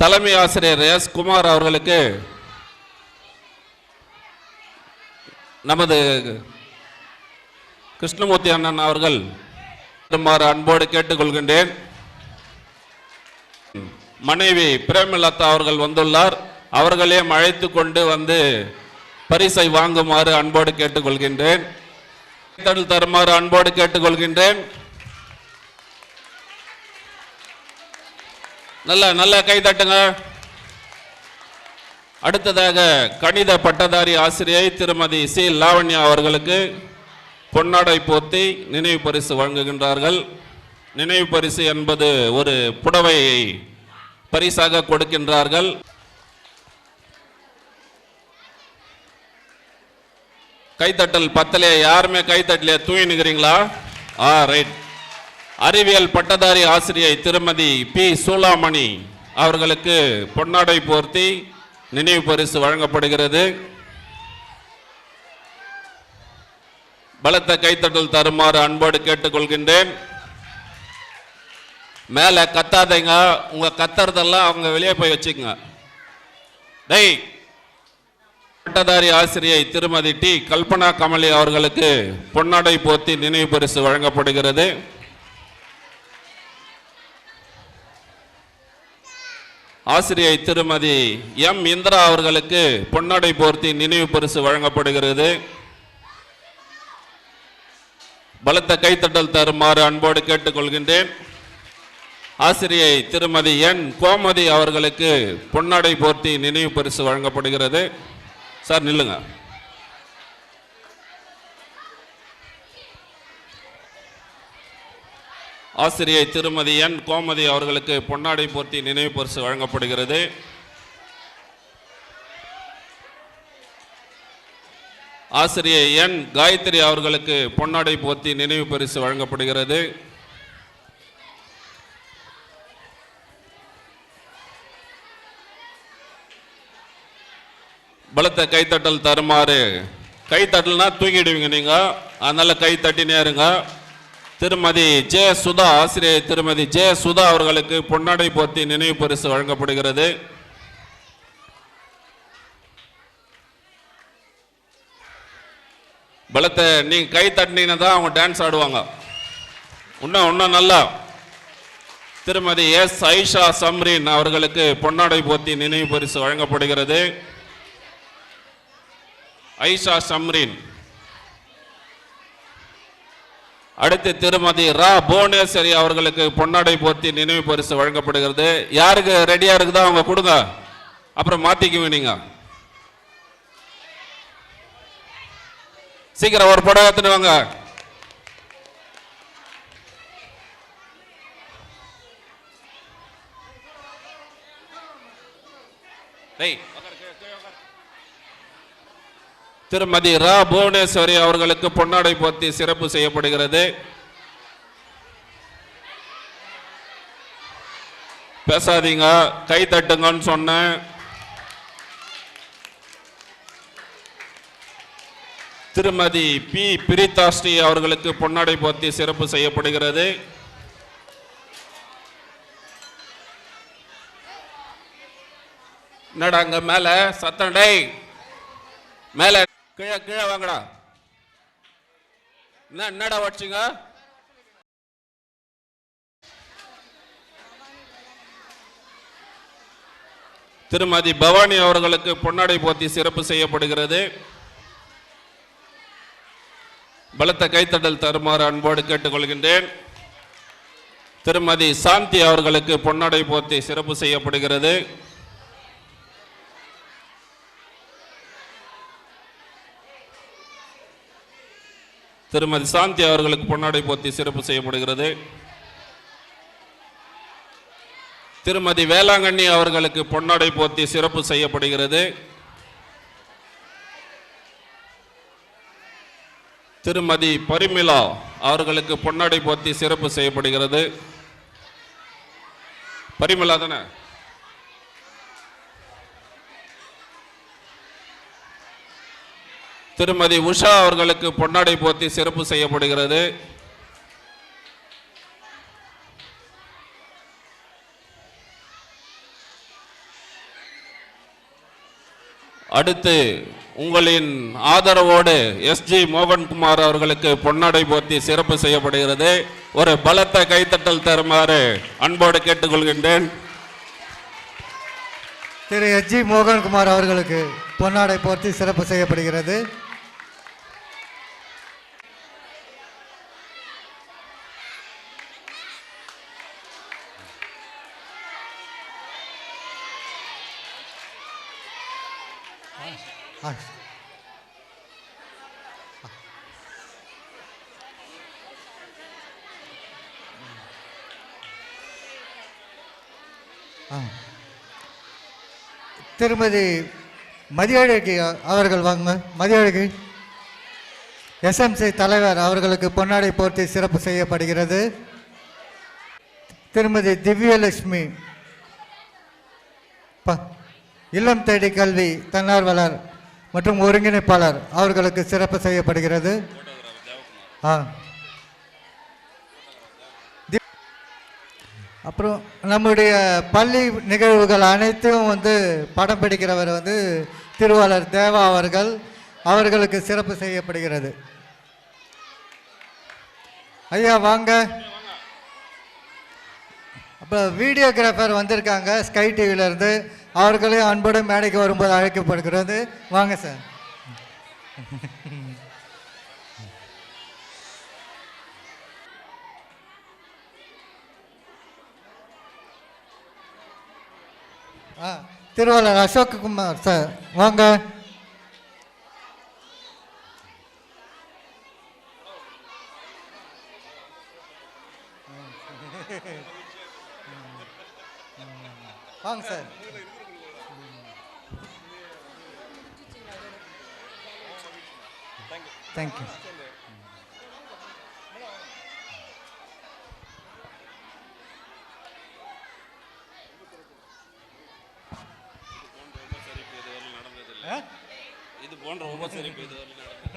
தலைமை ஆசிரியர் எஸ் குமார் அவர்களுக்கு நமது கிருஷ்ணமூர்த்தி அண்ணன் அவர்கள் வருமாறு அன்போடு கேட்டுக்கொள்கின்றேன். மனைவி பிரேமலதா அவர்கள் வந்துள்ளார். அவர்களையும் அழைத்து கொண்டு வந்து பரிசை வாங்குமாறு அன்போடு கேட்டுக்கொள்கின்றேன். தருமாறு அன்போடு கேட்டுக்கொள்கின்றேன். நல்ல நல்ல கை தட்டுங்க அடுத்ததாக கணித பட்டதாரி ஆசிரியை திருமதி சி. லாவண்யா அவர்களுக்கு பொன்னாடை போத்தி நினைவு பரிசு வழங்குகின்றார்கள். நினைவு பரிசு என்பது ஒரு புடவையை பரிசாக கொடுக்கின்றார்கள். கைத்தட்டல் பத்தலையே? யாருமே கைத்தட்டலையே தூங்கி நிற்கிறீங்களா ஆ ரைட். அறிவியல் பட்டதாரி ஆசிரியை திருமதி பி. சூலாமணி அவர்களுக்கு பொன்னாடை போர்த்தி நினைவு பரிசு வழங்கப்படுகிறது. பலத்த கைத்தட்டல் தருமாறு அன்போடு கேட்டுக்கொள்கின்றேன். மேலே கத்தாதைங்க உங்க கத்துறதெல்லாம் அவங்க வெளியே போய் வச்சுக்கங்க. டேய் பட்டதாரி ஆசிரியை திருமதி டி. கல்பனா கமலி அவர்களுக்கு பொன்னாடை போத்தி நினைவு பரிசு வழங்கப்படுகிறது. ஆசிரியை திருமதி எம். இந்திரா அவர்களுக்கு பொன்னாடை போர்த்தி நினைவு பரிசு வழங்கப்படுகிறது. பலத்த கைத்தட்டல் தருமாறு அன்போடு கேட்டுக்கொள்கின்றேன். ஆசிரியை திருமதி என். கோமதி அவர்களுக்கு பொன்னாடை போர்த்தி நினைவு பரிசு வழங்கப்படுகிறது. சார் நில்லுங்க. ஆசிரியை திருமதி என் கோமதி அவர்களுக்கு பொன்னாடை போர்த்தி நினைவு பரிசு வழங்கப்படுகிறது. ஆசிரியை என் காயத்ரி அவர்களுக்கு பொன்னாடை போர்த்தி நினைவு பரிசு வழங்கப்படுகிறது. பலத்த கைத்தட்டல் தருமாறு. கைத்தட்டல்னா தூங்கிடுவீங்க நீங்க. அதனால கை தட்டினே இருங்க. திருமதி ஜே சுதா ஆசிரியர் திருமதி ஜே சுதா அவர்களுக்கு பொன்னாடை போர்த்தி நினைவு பரிசு வழங்கப்படுகிறது. பலத்த நீங்கள் கை தட்டினீங்கன்னா தான் அவங்க டான்ஸ் ஆடுவாங்க. இன்னும் இன்னும் நல்லா. திருமதி எஸ். ஐஷா சம்ரீன் அவர்களுக்கு பொன்னாடை போர்த்தி நினைவு பரிசு வழங்கப்படுகிறது. ஐஷா சம்ரீன். அடுத்து திருமதி ரா புவனேஸ்வரி அவர்களுக்கு பொன்னாடை போர்த்தி நினைவு பரிசு வழங்கப்படுகிறது. யாருக்கு? ரெடியா இருக்குதோ? அவங்க கொடுங்க. அப்புறம் மாத்திக்குவீங்க நீங்க. சீக்கிரம் ஒரு படம் எடுத்துட்டு வாங்க. டேய், உக்காரு, கீழே, கீழே உக்காரு. திருமதி ரா புவனேஸ்வரி அவர்களுக்கு பொன்னாடை போர்த்தி சிறப்பு செய்யப்படுகிறது. பேசாதீங்க கை தட்டுங்கன்னு சொன்னேன். திருமதி பி பிரிதாஸ்ரீ அவர்களுக்கு பொன்னாடை போர்த்தி சிறப்பு செய்யப்படுகிறது. என்னடா அங்க மேல? சத்தண்டை மேல கீழே கீழே வாங்கடா. என்ன என்னடா வச்சுங்க? திருமதி பவானி அவர்களுக்கு பொன்னாடை போத்தி சிறப்பு செய்யப்படுகிறது. பலத்த கைத்தடல் தருமாறு அன்போடு கேட்டுக்கொள்கின்றேன். திருமதி சாந்தி அவர்களுக்கு பொன்னாடை போத்தி சிறப்பு செய்யப்படுகிறது. திருமதி சாந்தி அவர்களுக்கு பொன்னாடை போத்தி சிறப்பு செய்யப்படுகிறது. திருமதி வேளாங்கண்ணி அவர்களுக்கு பொன்னாடை போத்தி சிறப்பு செய்யப்படுகிறது. திருமதி பரிமிளா அவர்களுக்கு பொன்னாடை போத்தி சிறப்பு செய்யப்படுகிறது. பரிமிளா தானே? திருமதி உஷா அவர்களுக்கு பொன்னாடை போத்தி சிறப்பு செய்யப்படுகிறது. அடுத்து உங்களின் ஆதரவோடு எஸ்ஜி மோகன்குமார் அவர்களுக்கு பொன்னாடை போர்த்தி சிறப்பு செய்யப்படுகிறது. ஒரு பலத்த கைத்தட்டல் தருமாறு அன்போடு கேட்டுக்கொள்கின்றேன். திரு எஸ்ஜி மோகன்குமார் அவர்களுக்கு பொன்னாடை போர்த்தி சிறப்பு செய்யப்படுகிறது. திருமதி மதியழகி அவர்கள் வாங்க. மதியழகி எஸ்எம்சி தலைவர் அவர்களுக்கு பொன்னாடை போர்த்தி சிறப்பு செய்யப்படுகிறது. திருமதி திவ்யலட்சுமி ப இல்லம் தேடி கல்வி தன்னார்வலர் மற்றும் ஒருங்கிணைப்பாளர் அவர்களுக்கு சிறப்பு செய்யப்படுகிறது. ஆ. அப்புறம் நம்முடைய பள்ளி நிகழ்வுகள் அனைத்தும் வந்து படம் பிடிக்கிறவர் வந்து திருவாளர் தேவா அவர்கள். அவர்களுக்கு சிறப்பு செய்யப்படுகிறது. ஐயா வாங்க. இப்போ வீடியோகிராஃபர் வந்திருக்காங்க ஸ்கை டிவியிலேருந்து அவர்களையும் அன்போடு மேடைக்கு வரும்போது அழைக்கப்படுகிறது. வாங்க சார் ஆ திருவாளர் அசோக் குமார் சார் வாங்க. வாங்க சார். தேங்க்யூ இது போன்ற உபசரிப்பு